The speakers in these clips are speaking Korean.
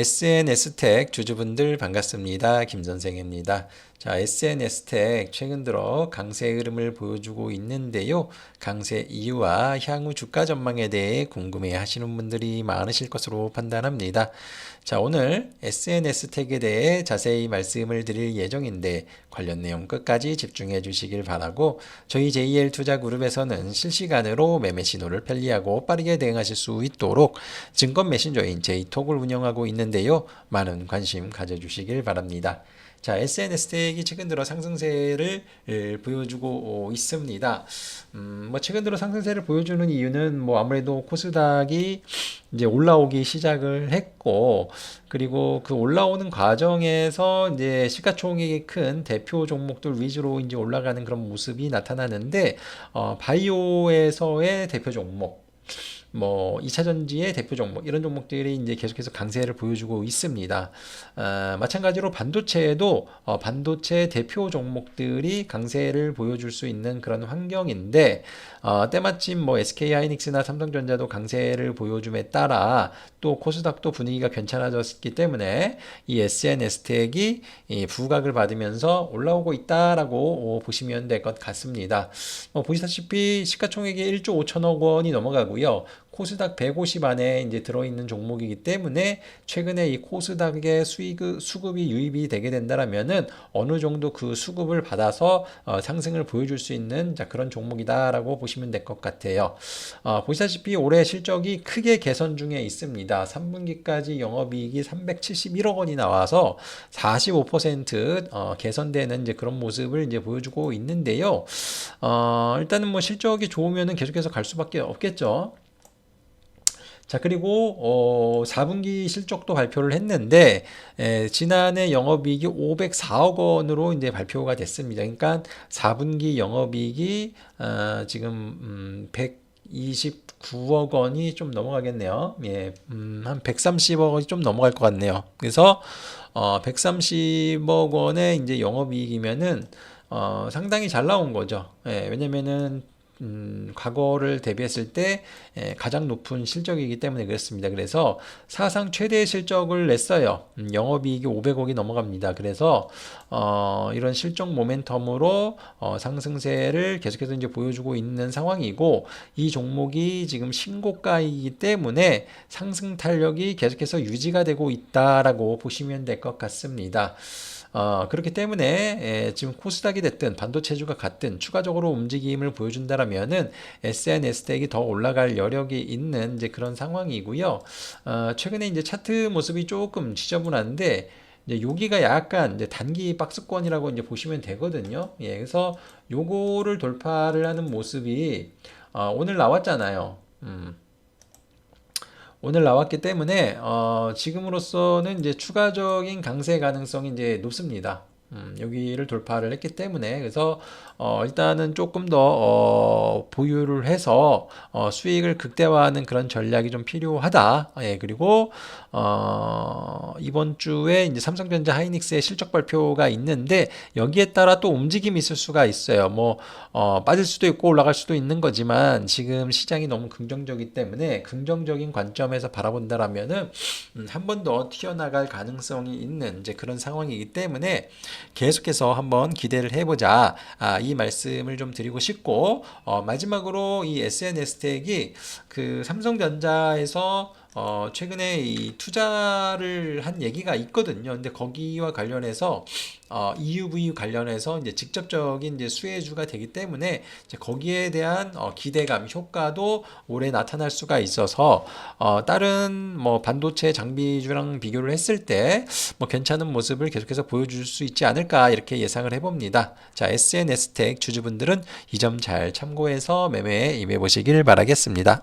SNS택 주주분들 반갑습니다. 김선생입니다. 자, SNS택 최근 들어 강세 흐름을 보여주고 있는데요. 강세 이유와 향후 주가 전망에 대해 궁금해 하시는 분들이 많으실 것으로 판단합니다. 자, 오늘 SNS택에 대해 자세히 말씀을 드릴 예정인데 관련 내용 끝까지 집중해 주시길 바라고 저희 JL 투자 그룹에서는 실시간으로 매매 신호를 편리하고 빠르게 대응하실 수 있도록 증권 메신저인 제이톡을 운영하고 있는 데요. 많은 관심 가져주시길 바랍니다. 자, SNS 텍이 최근 들어 상승세를 에, 보여주고 있습니다. 음, 뭐 최근 들어 상승세를 보여주는 이유는 뭐 아무래도 코스닥이 이제 올라오기 시작을 했고 그리고 그 올라오는 과정에서 이제 시가총액이 큰 대표 종목들 위주로 이제 올라가는 그런 모습이 나타나는데 어, 바이오에서의 대표 종목 뭐 2차 전지의 대표 종목 이런 종목들이 이제 계속해서 강세를 보여주고 있습니다. 아, 마찬가지로 반도체에도 어, 반도체 대표 종목들이 강세를 보여줄 수 있는 그런 환경인데 어, 때마침 뭐 SK 하이닉스나 삼성전자도 강세를 보여줌에 따라 또 코스닥도 분위기가 괜찮아졌기 때문에 이 SNS텍이 이 부각을 받으면서 올라오고 있다라고 보시면 될 것 같습니다. 뭐 보시다시피 시가총액이 1조 5천억 원이 넘어가고요. 코스닥 150 안에 이제 들어있는 종목이기 때문에 최근에 이 코스닥의 수익 수급이 유입이 되게 된다라면은 어느 정도 그 수급을 받아서 어, 상승을 보여줄 수 있는 자, 그런 종목이다라고 보시면 될 것 같아요. 어, 보시다시피 올해 실적이 크게 개선 중에 있습니다. 3분기까지 영업이익이 371억 원이 나와서 45% 어, 개선되는 이제 그런 모습을 이제 보여주고 있는데요. 어, 일단은 뭐 실적이 좋으면은 계속해서 갈 수밖에 없겠죠. 자, 그리고 어 4분기 실적도 발표를 했는데 에, 지난해 영업이익이 504억 원으로 이제 발표가 됐습니다. 그러니까 4분기 영업이익이 어, 지금 음, 129억 원이 좀 넘어가겠네요. 예, 음, 한 130억 원이 좀 넘어갈 것 같네요. 그래서 어, 130억 원의 이제 영업이익이면은 어, 상당히 잘 나온 거죠. 예, 왜냐면은 음, 과거를 대비했을 때 에, 가장 높은 실적이기 때문에 그렇습니다. 그래서 사상 최대 실적을 냈어요. 음, 영업이익이 500억이 넘어갑니다. 그래서 어, 이런 실적 모멘텀으로 어, 상승세를 계속해서 이제 보여주고 있는 상황이고 이 종목이 지금 신고가이기 때문에 상승 탄력이 계속해서 유지가 되고 있다라고 보시면 될 것 같습니다. 어, 그렇기 때문에 에, 지금 코스닥이 됐든 반도체주가 같든 추가적으로 움직임을 보여준다라면은 SNS택이 더 올라갈 여력이 있는 이제 그런 상황이고요. 어, 최근에 이제 차트 모습이 조금 지저분한데 이제 여기가 약간 이제 단기 박스권이라고 이제 보시면 되거든요. 예, 그래서 요거를 돌파를 하는 모습이 어, 오늘 나왔잖아요. 음. 오늘 나왔기 때문에 어, 지금으로서는 이제 추가적인 강세 가능성이 이제 높습니다. 음, 여기를 돌파를 했기 때문에 그래서 어, 일단은 조금 더 어, 보유를 해서 어, 수익을 극대화하는 그런 전략이 좀 필요하다. 예, 그리고 어, 이번 주에 이제 삼성전자 하이닉스의 실적 발표가 있는데 여기에 따라 또 움직임이 있을 수가 있어요. 뭐 어, 빠질 수도 있고 올라갈 수도 있는 거지만 지금 시장이 너무 긍정적이기 때문에 긍정적인 관점에서 바라본다라면은 음, 한번 더 튀어나갈 가능성이 있는 이제 그런 상황이기 때문에 계속해서 한번 기대를 해보자. 아, 이 말씀을 좀 드리고 싶고, 어, 마지막으로 이 SNS텍이 그 삼성전자에서 어, 최근에 이 투자를 한 얘기가 있거든요. 근데 거기와 관련해서 어, EUV 관련해서 이제 직접적인 이제 수혜주가 되기 때문에 거기에 대한 어, 기대감, 효과도 올해 나타날 수가 있어서 어, 다른 뭐 반도체 장비주랑 비교를 했을 때 뭐 괜찮은 모습을 계속해서 보여줄 수 있지 않을까 이렇게 예상을 해봅니다. 자, SNS텍 주주분들은 이 점 잘 참고해서 매매에 임해 보시길 바라겠습니다.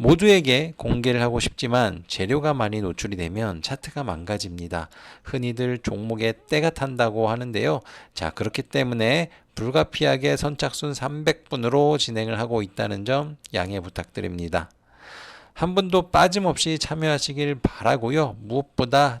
모두에게 공개를 하고 싶지만 재료가 많이 노출이 되면 차트가 망가집니다. 흔히들 종목에 때가 탄다고 하는데요. 자, 그렇기 때문에 불가피하게 선착순 300분으로 진행을 하고 있다는 점 양해 부탁드립니다. 한 분도 빠짐없이 참여하시길 바라고요. 무엇보다